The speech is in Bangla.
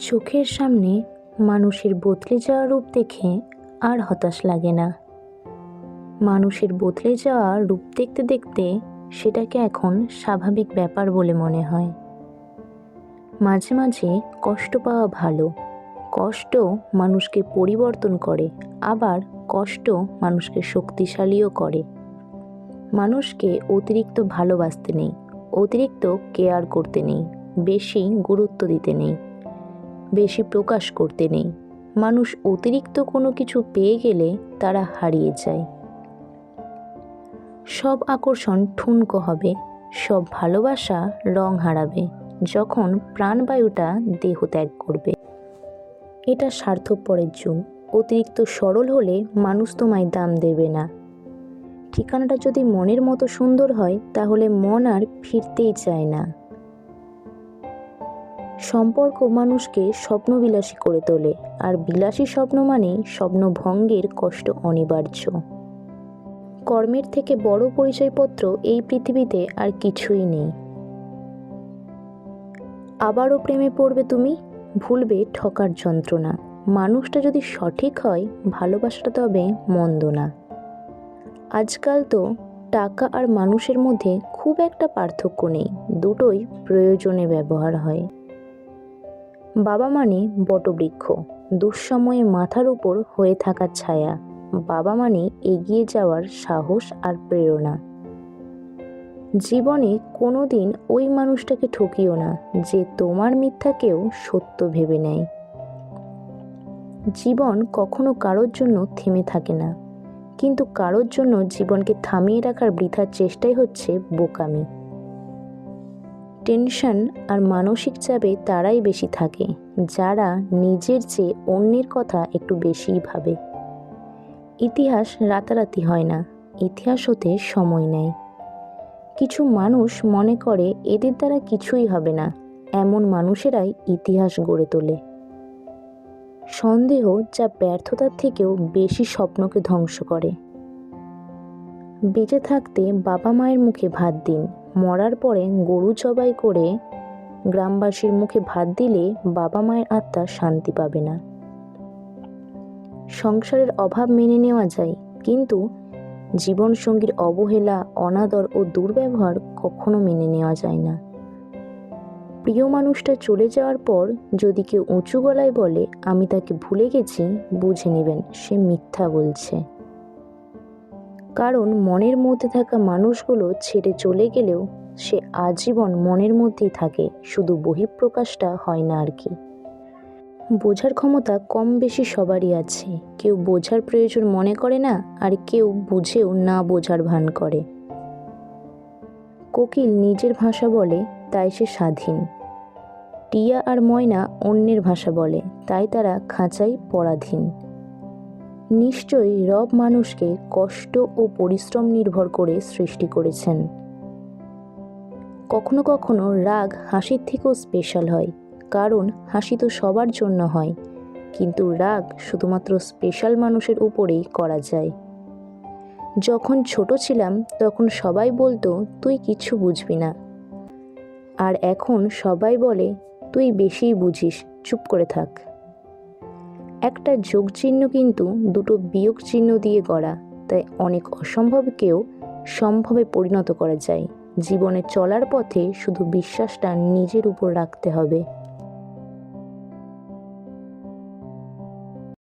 চোখের সামনে মানুষের বদলে যাওয়া রূপ দেখে আর হতাশ লাগে না। মানুষের বদলে যাওয়া রূপ দেখতে দেখতে সেটাকে এখন স্বাভাবিক ব্যাপার বলে মনে হয়। মাঝে মাঝে কষ্ট পাওয়া ভালো। কষ্ট মানুষকে পরিবর্তন করে, আবার কষ্ট মানুষকে শক্তিশালীও করে। মানুষকে অতিরিক্ত ভালোবাসতে নেই, অতিরিক্ত কেয়ার করতে নেই, বেশি গুরুত্ব দিতে নেই। বেশি প্রকাশ করতে নেই। মানুষ অতিরিক্ত কোনো কিছু পেয়ে গেলে তারা হারিয়ে যায়। সব আকর্ষণ ঠুনকো হবে, সব ভালোবাসা রং হারাবে, যখন প্রাণবায়ুটা দেহ ত্যাগ করবে। এটা স্বার্থপরের যুগ, অতিরিক্ত সরল হলে মানুষ তোমায় দাম দেবে না। ঠিকানাটা যদি মনের মতো সুন্দর হয়, তাহলে মন আর ফিরতেই চায় না। সম্পর্ক মানুষকে স্বপ্নবিলাসী করে তোলে, আর বিলাসী স্বপ্ন মানে স্বপ্নভঙ্গের কষ্ট অনিবার্য। কর্মের থেকে বড় পরিচয়পত্র এই পৃথিবীতে আর কিছুই নেই। আবারও প্রেমে পড়বে তুমি? ভুলবে ঠকার যন্ত্রণা। মানুষটা যদি সঠিক হয়, ভালোবাসাটা তবে মন্দ না। আজকাল তো টাকা আর মানুষের মধ্যে খুব একটা পার্থক্য নেই, দুটোই প্রয়োজনে ব্যবহার হয়। বাবা মানে বটবৃক্ষ। দুঃসময়ে মাথার উপর হয়ে থাকা ছায়া। বাবা মানে এগিয়ে যাওয়ার সাহস আর প্রেরণা। জীবনে কোনো দিন ওই মানুষটাকে ঠকিও না যে তোমার মিথ্যাকেও সত্য ভেবে নেয়। জীবন কখনো কারোর জন্য থেমে থাকে না। কিন্তু কারোর জন্য জীবনকে থামিয়ে রাখার বৃথার চেষ্টাই হচ্ছে বোকামি। টেনশন আর মানসিক চাপে তারাই বেশি থাকে, যারা নিজের চেয়ে অন্যের কথা একটু বেশিই ভাবে। ইতিহাস রাতারাতি হয় না, ইতিহাস হতে সময় নেয়। কিছু মানুষ মনে করে এদের দ্বারা কিছুই হবে না, এমন মানুষেরাই ইতিহাস গড়ে তোলে। সন্দেহ যা ব্যর্থতার থেকেও বেশি স্বপ্নকে ধ্বংস করে। বেঁচে থাকতে বাবা মায়ের মুখে ভাত দিন মরার পরে গরু জবাই করে গ্রামবাসীর মুখে ভাত দিলে বাবা মায়ের আত্মা শান্তি পাবে না। সংসারের অভাব মেনে নেওয়া যায়, কিন্তু জীবনসঙ্গীর অবহেলা, অনাদর ও দুর্ব্যবহার কখনো মেনে নেওয়া যায় না। প্রিয় মানুষটা চলে যাওয়ার পর যদি কেউ উঁচু গলায় বলে, আমি তাকে ভুলে গেছি, বুঝে নেবেন সে মিথ্যা বলছে। কারণ মনের মধ্যে থাকা মানুষগুলো ছেড়ে চলে গেলেও সে আজীবন মনের মধ্যেই থাকে, শুধু বহিঃপ্রকাশটা হয় না আর কি। বোঝার ক্ষমতা কম বেশি সবারই আছে। কেউ বোঝার প্রয়োজন মনে করে না, আর কেউ বুঝেও না বোঝার ভান করে। কোকিল নিজের ভাষা বলে, তাই সে স্বাধীন। টিয়া আর ময়না অন্যের ভাষা বলে, তাই তারা খাঁচাই পরাধীন। নিশ্চয়ই রব মানুষকে কষ্ট ও পরিশ্রম নির্ভর করে সৃষ্টি করেছেন। কখনো কখনো রাগ হাসির থেকেও স্পেশাল হয়, কারণ হাসি তো সবার জন্য হয়, কিন্তু রাগ শুধুমাত্র স্পেশাল মানুষের উপরেই করা যায়। যখন ছোট ছিলাম, তখন সবাই বলতো, তুই কিছু বুঝবি না। আর এখন সবাই বলে, তুই বেশিই বুঝিস, চুপ করে থাক। একটা যোগ চিহ্ন কিন্তু দুটো বিয়োগ চিহ্ন দিয়ে গড়া, তাই অনেক অসম্ভবকেও সম্ভবে পরিণত করা যায়। জীবনে চলার পথে শুধু বিশ্বাসটা নিজের উপর রাখতে হবে।